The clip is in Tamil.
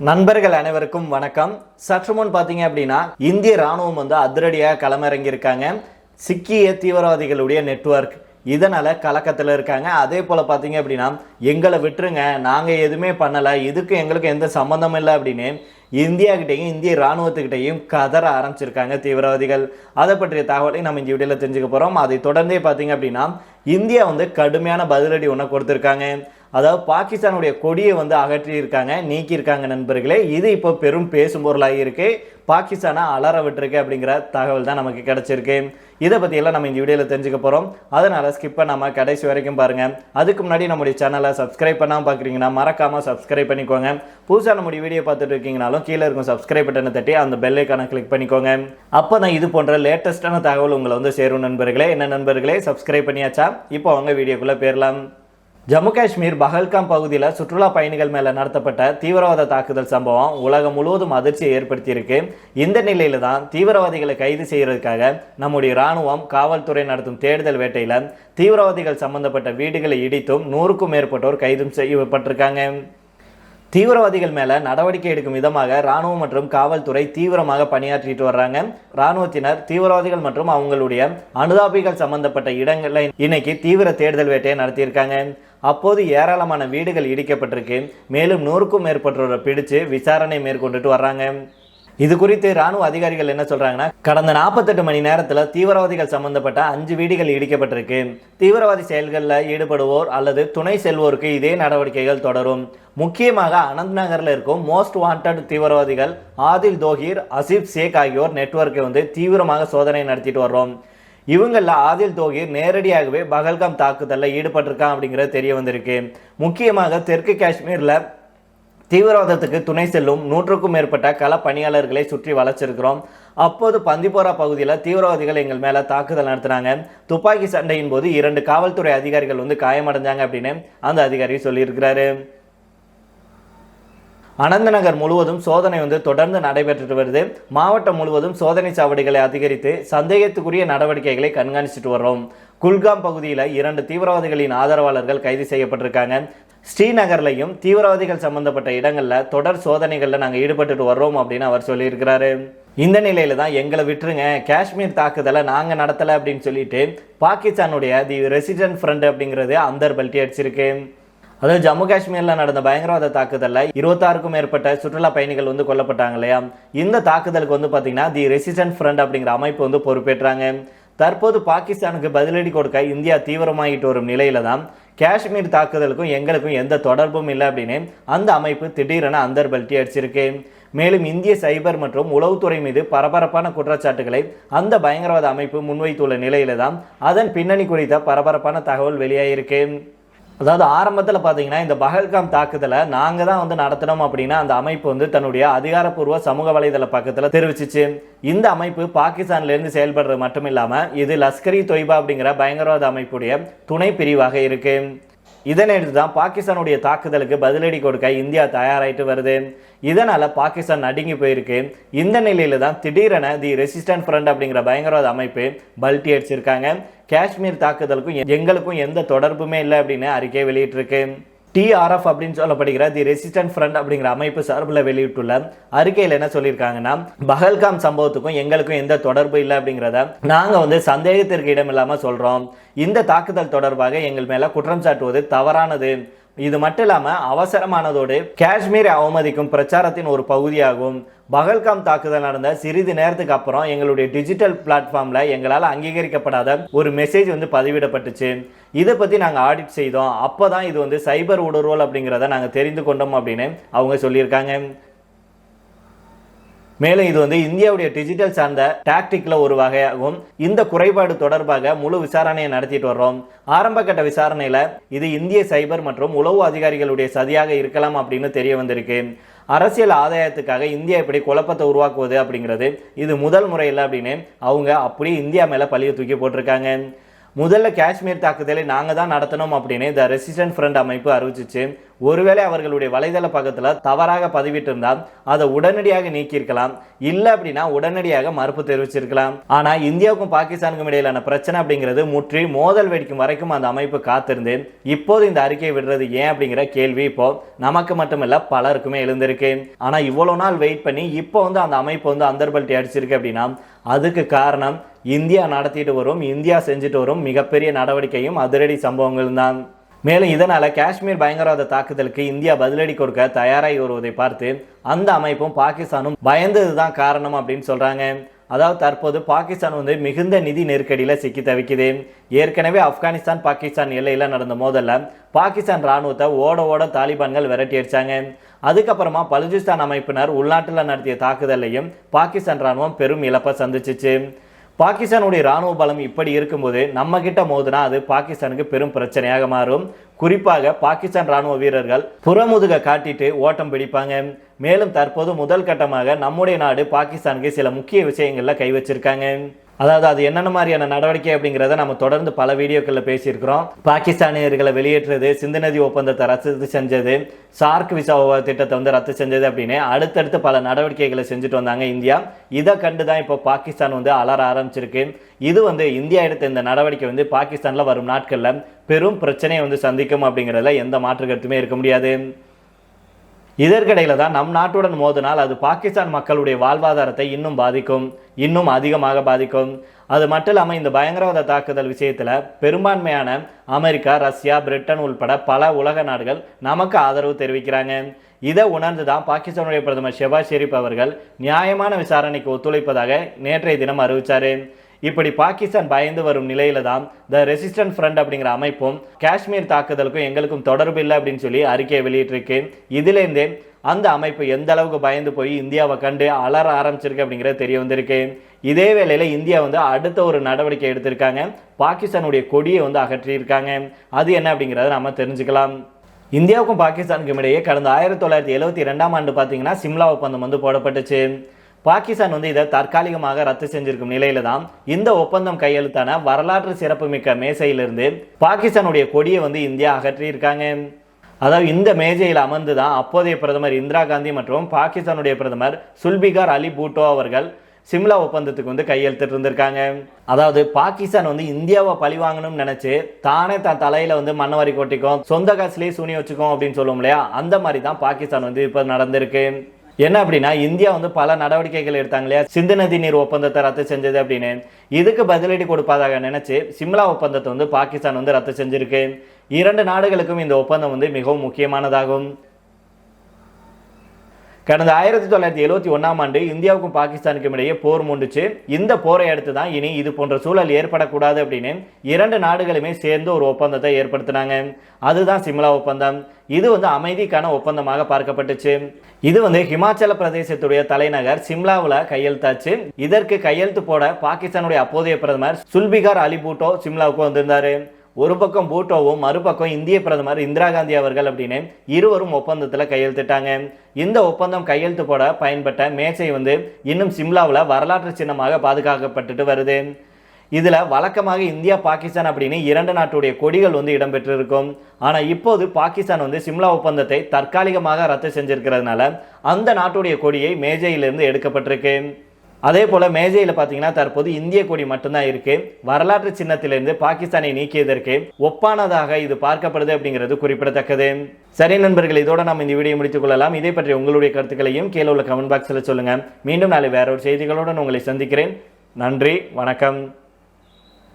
நண்பர்கள் அனைவருக்கும் வணக்கம். சற்று முன் பார்த்தீங்க அப்படின்னா இந்திய ராணுவம் வந்து அதிரடியாக களமிறங்கியிருக்காங்க. சிக்கிய தீவிரவாதிகளுடைய நெட்வொர்க் இதனால் கலக்கத்தில் இருக்காங்க. அதே போல் பார்த்தீங்க அப்படின்னா எங்களை விட்டுருங்க. நாங்கள் எதுவுமே பண்ணலை. இதுக்கு எங்களுக்கு எந்த சம்மந்தமும் இல்லை அப்படின்னு இந்தியாக்கிட்டையும் இந்திய இராணுவத்துக்கிட்டையும் கதற ஆரம்பிச்சிருக்காங்க தீவிரவாதிகள். அதை பற்றிய தகவலை நம்ம இந்த வீடியோவில் தெரிஞ்சுக்க போகிறோம் அதை தொடர்ந்தே பார்த்தீங்க அப்படின்னா இந்தியா வந்து கடுமையான பதிலடி ஒன்று கொடுத்துருக்காங்க. அதாவது பாகிஸ்தானுடைய கொடியை வந்து அகற்றியிருக்காங்க நீக்கியிருக்காங்க நண்பர்களே. இது இப்போ பெரும் பேசும் பொருளாகி இருக்கு. பாகிஸ்தானை அலற விட்டுருக்கு அப்படிங்கிற தகவல் தான் நமக்கு கிடச்சிருக்கு. இதை பற்றியெல்லாம் நம்ம இந்த வீடியோவில் தெரிஞ்சுக்க போகிறோம் அதனால் ஸ்கிப்பை நம்ம கடைசி வரைக்கும் பாருங்கள் அதுக்கு முன்னாடி நம்முடைய சேனலை சப்ஸ்கிரைப் பண்ணாமல் பார்க்குறீங்கன்னா மறக்காமல் சப்ஸ்கிரைப் பண்ணிக்கோங்க. புதுசாக நம்முடைய வீடியோ பார்த்துட்டு இருக்கீங்கனாலும் கீழே இருக்கும் சப்ஸ்கிரைப் பட்டனை தட்டி அந்த பெல்லைக்கான கிளிக் பண்ணிக்கோங்க. அப்போ தான் இது போன்ற லேட்டஸ்ட்டான தகவல் உங்களை வந்து சேரும் நண்பர்களே. என்ன நண்பர்களே? சப்ஸ்கிரைப் பண்ணியாச்சா? இப்போ அவங்க வீடியோக்குள்ளே போயிடலாம். ஜம்மு காஷ்மீர் பஹல்காம் பகுதியில் சுற்றுலா பயணிகள் மேலே நடத்தப்பட்ட தீவிரவாத தாக்குதல் சம்பவம் உலகம் முழுவதும் அதிர்ச்சியை ஏற்படுத்தியிருக்கு. இந்த நிலையில தான் தீவிரவாதிகளை கைது செய்யறதுக்காக நம்முடைய ராணுவம் காவல்துறை நடத்தும் தேடுதல் வேட்டையில் தீவிரவாதிகள் சம்பந்தப்பட்ட வீடுகளை இடித்தும் நூறுக்கும் மேற்பட்டோர் கைதும் செய்யப்பட்டிருக்காங்க. தீவிரவாதிகள் மேல நடவடிக்கை எடுக்கும் விதமாக ராணுவம் மற்றும் காவல்துறை தீவிரமாக பணியாற்றிட்டு வர்றாங்க. ராணுவத்தினர் தீவிரவாதிகள் மற்றும் அவங்களுடைய அனுதாபிகள் சம்பந்தப்பட்ட இடங்களை இன்னைக்கு தீவிர தேடுதல் வேட்டையை நடத்தியிருக்காங்க. அப்போது ஏராளமான வீடுகள் இடிக்கப்பட்டிருக்கு. மேலும் நூறுக்கும் மேற்பட்டோரை பிடிச்சு விசாரணை மேற்கொண்டுட்டு வர்றாங்க. இது குறித்து ராணுவ அதிகாரிகள் என்ன சொல்றாங்கன்னா கடந்த நாற்பத்தெட்டு மணி நேரத்தில் தீவிரவாதிகள் சம்பந்தப்பட்ட அஞ்சு வீடுகள் இடிக்கப்பட்டிருக்கு. தீவிரவாதி செயல்களில் ஈடுபடுவோர் அல்லது துணை செல்வோருக்கு இதே நடவடிக்கைகள் தொடரும். முக்கியமாக அனந்த் நகரில் இருக்கும் மோஸ்ட் வாண்டட் தீவிரவாதிகள் ஆதில் தோஹிர் அசிப் சேக் ஆகியோர் நெட்வொர்க்கை வந்து தீவிரமாக சோதனை நடத்திட்டு வர்றோம். இவங்களில் ஆதில் தோகிர் நேரடியாகவே பகல்காம் தாக்குதலில் ஈடுபட்டிருக்கான் அப்படிங்கிறது தெரிய வந்திருக்கு. முக்கியமாக தெற்கு காஷ்மீரில் தீவிரவாதத்துக்கு துணை செல்லும் நூற்றுக்கும் மேற்பட்ட கள பணியாளர்களை சுற்றி வளைச்சிருக்கிறோம் அப்போது பந்திப்போரா பகுதியில் தீவிரவாதிகள் எங்கள் மேலே தாக்குதல் நடத்தினாங்க. துப்பாக்கி சண்டையின் போது இரண்டு காவல்துறை அதிகாரிகள் வந்து காயமடைஞ்சாங்க அப்படின்னு அந்த அதிகாரி சொல்லியிருக்கிறாரு. அனந்தநகர் முழுவதும் சோதனை வந்து தொடர்ந்து நடைபெற்றுட்டு வருது. மாவட்டம் முழுவதும் சோதனை சாவடிகளை அதிகரித்து சந்தேகத்துக்குரிய நடவடிக்கைகளை கண்காணிச்சுட்டு வர்றோம். குல்காம் பகுதியில் இரண்டு தீவிரவாதிகளின் ஆதரவாளர்கள் கைது செய்யப்பட்டிருக்காங்க. ஸ்ரீநகர்லையும் தீவிரவாதிகள் சம்பந்தப்பட்ட இடங்களில் தொடர் சோதனைகளில் நாங்கள் ஈடுபட்டுட்டு வர்றோம் அப்படின்னு அவர் சொல்லியிருக்கிறாரு. இந்த நிலையில தான் எங்களை விட்டுருங்க காஷ்மீர் தாக்குதலை நாங்கள் நடத்தலை அப்படின்னு சொல்லிட்டு பாகிஸ்தானுடைய தி ரெசிடென்ட் ஃப்ரண்ட் அப்படிங்கிறது அந்தர் பல்ட்டி அடிச்சிருக்கு. அதாவது ஜம்மு காஷ்மீரில் நடந்த பயங்கரவாத தாக்குதலில் இருபத்தாறுக்கும் மேற்பட்ட சுற்றுலா பயணிகள் வந்து கொல்லப்பட்டாங்க இல்லையா? இந்த தாக்குதலுக்கு வந்து பார்த்தீங்கன்னா தி ரெசிஸ்டன்ட் ஃப்ரண்ட் அப்படிங்கிற அமைப்பு வந்து பொறுப்பேற்றாங்க. தற்போது பாகிஸ்தானுக்கு பதிலடி கொடுக்க இந்தியா தீவிரமாகிட்டு வரும் நிலையில தான் காஷ்மீர் தாக்குதலுக்கும் எங்களுக்கும் எந்த தொடர்பும் இல்லை அப்படின்னு அந்த அமைப்பு திடீரென அந்தர்பல்ட்டி அடிச்சிருக்கு. மேலும் இந்திய சைபர் மற்றும் உளவுத்துறை மீது பரபரப்பான குற்றச்சாட்டுகளை அந்த பயங்கரவாத அமைப்பு முன்வைத்துள்ள நிலையில தான் அதன் பின்னணி குறித்த பரபரப்பான தகவல் வெளியாகிருக்கு அதாவது ஆரம்பத்தில் பார்த்தீங்கன்னா இந்த பகல்காம் தாக்குதலை நாங்கள் தான் வந்து நடத்தினோம் அப்படின்னா அந்த அமைப்பு வந்து தன்னுடைய அதிகாரப்பூர்வ சமூக வலைதள பக்கத்தில் தெரிவிச்சிச்சு. இந்த அமைப்பு பாகிஸ்தான்லேருந்து செயல்படுறது மட்டும் இல்லாமல் இது லஷ்கரி தொய்பா அப்படிங்கிற பயங்கரவாத அமைப்புடைய துணை பிரிவாக இருக்குது இதனையடுத்து தான் பாகிஸ்தானுடைய தாக்குதலுக்கு பதிலடி கொடுக்க இந்தியா தயாராயிட்டு வருது. இதனால் பாகிஸ்தான் நடுங்கி போயிருக்கு. இந்த நிலையில் தான் திடீரென தி ரெசிஸ்டன்ட் ஃப்ரண்ட் அப்படிங்கிற பயங்கரவாத அமைப்பு பல்ட்டி அடிச்சிருக்காங்க. காஷ்மீர் தாக்குதலுக்கும் எங்களுக்கும் எந்த தொடர்புமே இல்லை அப்படின்னு அறிக்கை வெளியிட்டிருக்கு. டிஆர்எஃப் அப்படின்னு சொல்லப்படுகிற தி ரெசிஸ்டன்ட் ஃப்ரண்ட் அப்படிங்கிற அமைப்பு சார்பில் வெளியிட்டுள்ள அறிக்கையில் என்ன சொல்லியிருக்காங்கன்னா பகல்காம் சம்பவத்துக்கும் எங்களுக்கும் எந்த தொடர்பு இல்லை அப்படிங்கிறத நாங்கள் வந்து சந்தேகத்திற்கு இடம் இல்லாமல் சொல்கிறோம் இந்த தாக்குதல் தொடர்பாக எங்கள் மேலே குற்றம் சாட்டுவது தவறானது. இது மட்டும் இல்லாமல் அவசரமானதோடு காஷ்மீரை அவமதிக்கும் பிரச்சாரத்தின் ஒரு பகுதியாகும். பகல்காம் தாக்குதல் நடந்த சிறிது நேரத்துக்கு அப்புறம் எங்களுடைய டிஜிட்டல் பிளாட்ஃபார்மில் எங்களால் அங்கீகரிக்கப்படாத ஒரு மெசேஜ் வந்து பதிவிடப்பட்டுச்சு. இதை பற்றி நாங்கள் ஆடிட் செய்தோம். அப்போ தான் இது வந்து சைபர் ஊடுருவல் அப்படிங்கிறத நாங்கள் தெரிந்து கொண்டோம் அப்படின்னு அவங்க சொல்லியிருக்காங்க. மேலும் இது வந்து இந்தியாவுடைய டிஜிட்டல் சார்ந்த டாக்டிக்ல ஒரு வகையாகும் இந்த குறைபாடு தொடர்பாக முழு விசாரணையை நடத்திட்டு வர்றோம். ஆரம்ப கட்ட விசாரணையில இது இந்திய சைபர் மற்றும் உளவு அதிகாரிகளுடைய சதியாக இருக்கலாம் அப்படின்னு தெரிய வந்திருக்கு. அரசியல் ஆதாயத்துக்காக இந்தியா இப்படி குழப்பத்தை உருவாக்குவது அப்படிங்கிறது இது முதல் முறை இல்லை அப்படின்னு அவங்க அப்படியே இந்தியா மேலே பழிய தூக்கி போட்டிருக்காங்க. முதல்ல காஷ்மீர் தாக்குதலை நாங்கள் தான் நடத்தணும் அப்படின்னு இந்த ரெசிஸ்டன்ட் ஃப்ரண்ட் அமைப்பு அறிவிச்சிச்சு. ஒருவேளை அவர்களுடைய வலைதள பக்கத்தில் தவறாக பதிவிட்டிருந்தால் அதை உடனடியாக நீக்கியிருக்கலாம். இல்லை அப்படின்னா உடனடியாக மறுப்பு தெரிவிச்சிருக்கலாம். ஆனால் இந்தியாவுக்கும் பாகிஸ்தானுக்கும் இடையிலான பிரச்சனை அப்படிங்கிறது முற்றி மோதல் வெடிக்கும் வரைக்கும் அந்த அமைப்பு காத்திருந்து இப்போது இந்த அறிக்கையை விடுறது ஏன் அப்படிங்கிற கேள்வி இப்போ நமக்கு மட்டுமல்ல பலருக்குமே எழுந்திருக்கு. ஆனால் இவ்வளோ நாள் வெயிட் பண்ணி இப்போ வந்து அந்த அமைப்பு வந்து அந்தர்பல்ட்டி அடிச்சிருக்கு அப்படின்னா அதுக்கு காரணம் இந்தியா நடத்திட்டு வரும் இந்தியா செஞ்சுட்டு வரும் மிகப்பெரிய நடவடிக்கையும் அதிரடி சம்பவங்கள் தான். மேலும் இதனால் காஷ்மீர் பயங்கரவாத தாக்குதலுக்கு இந்தியா பதிலடி கொடுக்க தயாராகி வருவதை பார்த்து அந்த அமைப்பும் பாகிஸ்தானும் பயந்தது தான் காரணம் அப்படின்னு சொல்கிறாங்க அதாவது தற்போது பாகிஸ்தான் வந்து மிகுந்த நிதி நெருக்கடியில் சிக்கி தவிக்குது. ஏற்கனவே ஆப்கானிஸ்தான் பாகிஸ்தான் எல்லையில் நடந்த மோதல்ல பாகிஸ்தான் ராணுவத்தை ஓட ஓட தாலிபான்கள் விரட்டி அடித்தாங்க அதுக்கப்புறமா பலுஜிஸ்தான் அமைப்பினர் உள்நாட்டில் நடத்திய தாக்குதலையும் பாகிஸ்தான் ராணுவம் பெரும் இழப்பை சந்திச்சிச்சு. பாகிஸ்தானுடைய ராணுவ பலம் இப்படி இருக்கும்போது நம்ம கிட்ட மோதுனா அது பாகிஸ்தானுக்கு பெரும் பிரச்சனையாக மாறும். குறிப்பாக பாகிஸ்தான் ராணுவ வீரர்கள் புறமுதுக காட்டிட்டு ஓட்டம் பிடிப்பாங்க. மேலும் தற்போது முதல் கட்டமாக நம்முடைய நாடு பாகிஸ்தானுக்கு சில முக்கிய விஷயங்களில் கை வச்சிருக்காங்க. அதாவது அது என்னென்ன மாதிரியான நடவடிக்கை அப்படிங்கிறத நம்ம தொடர்ந்து பல வீடியோக்களில் பேசியிருக்கிறோம். பாகிஸ்தானியர்களை வெளியேற்றுறது சிந்து நதி ஒப்பந்தத்தை ரத்து செஞ்சது சார்க் விசா திட்டத்தை வந்து ரத்து செஞ்சது அப்படின்னு அடுத்தடுத்து பல நடவடிக்கைகளை செஞ்சுட்டு வந்தாங்க இந்தியா. இதை கண்டு தான் இப்போ பாகிஸ்தான் வந்து அலற ஆரம்பிச்சிருக்கு. இது வந்து இந்தியா எடுத்த இந்த நடவடிக்கை வந்து பாகிஸ்தானில் வரும் நாட்களில் பெரும் பிரச்சனையை வந்து சந்திக்கும் அப்படிங்கிறதுல எந்த மாற்று கருத்துமே இருக்க முடியாது. இதற்கிடையில் தான் நம் நாட்டுடன் மோதினால் அது பாகிஸ்தான் மக்களுடைய வாழ்வாதாரத்தை இன்னும் பாதிக்கும் இன்னும் அதிகமாக பாதிக்கும். அது மட்டும் இல்லாமல் இந்த பயங்கரவாத தாக்குதல் விஷயத்தில் பெரும்பான்மையான அமெரிக்கா ரஷ்யா பிரிட்டன் உள்பட பல உலக நாடுகள் நமக்கு ஆதரவு தெரிவிக்கிறாங்க. இதை உணர்ந்து தான் பாகிஸ்தானுடைய பிரதமர் ஷெபாஸ் ஷெரீப் அவர்கள் நியாயமான விசாரணைக்கு ஒத்துழைப்பதாக நேற்றைய தினம் அறிவித்தார் இப்படி பாகிஸ்தான் பயந்து வரும் நிலையில தான் த ரெசிஸ்டன்ட் ஃப்ரண்ட் அப்படிங்கிற அமைப்பும் காஷ்மீர் தாக்குதலுக்கும் எங்களுக்கும் தொடர்பு இல்லை அப்படின்னு சொல்லி அறிக்கையை வெளியிட்டிருக்கு. இதுலேருந்தே அந்த அமைப்பு எந்த அளவுக்கு பயந்து போய் இந்தியாவை கண்டு அலற ஆரம்பிச்சிருக்கு அப்படிங்கிறது தெரிய வந்திருக்கு. இதே வேளையில் இந்தியா வந்து அடுத்த ஒரு நடவடிக்கை எடுத்திருக்காங்க. பாகிஸ்தானுடைய கொடியை வந்து அகற்றியிருக்காங்க. அது என்ன அப்படிங்கிறத நம்ம தெரிஞ்சுக்கலாம். இந்தியாவுக்கும் பாகிஸ்தானுக்கும் இடையே கடந்த ஆயிரத்தி தொள்ளாயிரத்தி எழுபத்தி ரெண்டாம் ஆண்டு பார்த்தீங்கன்னா சிம்லா ஒப்பந்தம் வந்து போடப்பட்டுச்சு. பாகிஸ்தான் வந்து இதை தற்காலிகமாக ரத்து செஞ்சிருக்கும் நிலையில தான் இந்த ஒப்பந்தம் கையெழுத்தான வரலாற்று சிறப்புமிக்க மேசையிலிருந்து பாகிஸ்தானுடைய கொடியை வந்து இந்தியா அகற்றியிருக்காங்க. அதாவது இந்த மேஜையில் அமர்ந்து தான் அப்போதைய பிரதமர் இந்திரா காந்தி மற்றும் பாகிஸ்தானுடைய பிரதமர் சுல்பிகார் அலி பூட்டோ அவர்கள் சிம்லா ஒப்பந்தத்துக்கு வந்து கையெழுத்திட்டு இருந்திருக்காங்க. அதாவது பாகிஸ்தான் வந்து இந்தியாவை பழி வாங்கணும்னு நினைச்சு தானே தான் தலையில வந்து மண்ணவாரி கொட்டிக்கும் சொந்த காசுலேயே சூனி வச்சுக்கோம் அப்படின்னு சொல்லுவோம் இல்லையா? அந்த மாதிரி தான் பாகிஸ்தான் வந்து இப்போ நடந்திருக்கு. என்ன அப்படின்னா இந்தியா வந்து பல நடவடிக்கைகள் எடுத்தாங்க இல்லையா சிந்து நதி நீர் ஒப்பந்தத்தை ரத்து செஞ்சது அப்படின்னு. இதுக்கு பதிலடி கொடுப்பதாக நினைச்சு சிம்லா ஒப்பந்தத்தை வந்து பாகிஸ்தான் வந்து ரத்து செஞ்சிருக்கு. இரண்டு நாடுகளுக்கும் இந்த ஒப்பந்தம் வந்து மிகவும் முக்கியமானதாகும். கடந்த ஆயிரத்தி தொள்ளாயிரத்தி எழுபத்தி ஒன்றாம் ஆண்டு இந்தியாவுக்கும் பாகிஸ்தானுக்கும் இடையே போர் முண்டுச்சு. இந்த போரை அடுத்து தான் இனி இது போன்ற சூழல் ஏற்படக்கூடாது அப்படின்னு இரண்டு நாடுகளுமே சேர்ந்து ஒரு ஒப்பந்தத்தை ஏற்படுத்தினாங்க. அதுதான் சிம்லா ஒப்பந்தம். இது வந்து அமைதிக்கான ஒப்பந்தமாக பார்க்கப்பட்டுச்சு. இது வந்து ஹிமாச்சல பிரதேசத்துடைய தலைநகர் சிம்லாவில் கையெழுத்தாச்சு. இதற்கு கையெழுத்து போட பாகிஸ்தானுடைய அப்போதைய பிரதமர் சுல்பிகார் அலி பூட்டோ சிம்லாவுக்கு வந்திருந்தாரு. ஒரு பக்கம் பூட்டோவும் மறுபக்கம் இந்திய பிரதமர் இந்திரா காந்தி அவர்கள் அப்படின்னு இருவரும் ஒப்பந்தத்தில் கையெழுத்திட்டாங்க. இந்த ஒப்பந்தம் கையெழுத்து போட பயன்பட்ட மேசை வந்து இன்னும் சிம்லாவில் வரலாற்று சின்னமாக பாதுகாக்கப்பட்டுட்டு வருது. இதில் வழக்கமாக இந்தியா பாகிஸ்தான் அப்படின்னு இரண்டு நாட்டுடைய கொடிகள் வந்து இடம்பெற்றிருக்கும். ஆனால் இப்போது பாகிஸ்தான் வந்து சிம்லா ஒப்பந்தத்தை தற்காலிகமாக ரத்து செஞ்சிருக்கிறதுனால அந்த நாட்டுடைய கொடியை மேஜையிலிருந்து எடுக்கப்பட்டிருக்கு. அதே போல் மேஜையில் பார்த்தீங்கன்னா தற்போது இந்திய கொடி மட்டும்தான் இருக்குது வரலாற்று சின்னத்திலிருந்து பாகிஸ்தானை நீக்கியதற்கு ஒப்பானதாக இது பார்க்கப்படுது அப்படிங்கிறது குறிப்பிடத்தக்கது. சரி நண்பர்கள் இதோட நம்ம இந்த வீடியோ முடித்துக் கொள்ளலாம். இதை பற்றி உங்களுடைய கருத்துக்களையும் கீழே உள்ள கமெண்ட் பாக்ஸில் சொல்லுங்கள் மீண்டும் நாளை வேற ஒரு செய்திகளுடன் உங்களை சந்திக்கிறேன். நன்றி வணக்கம்.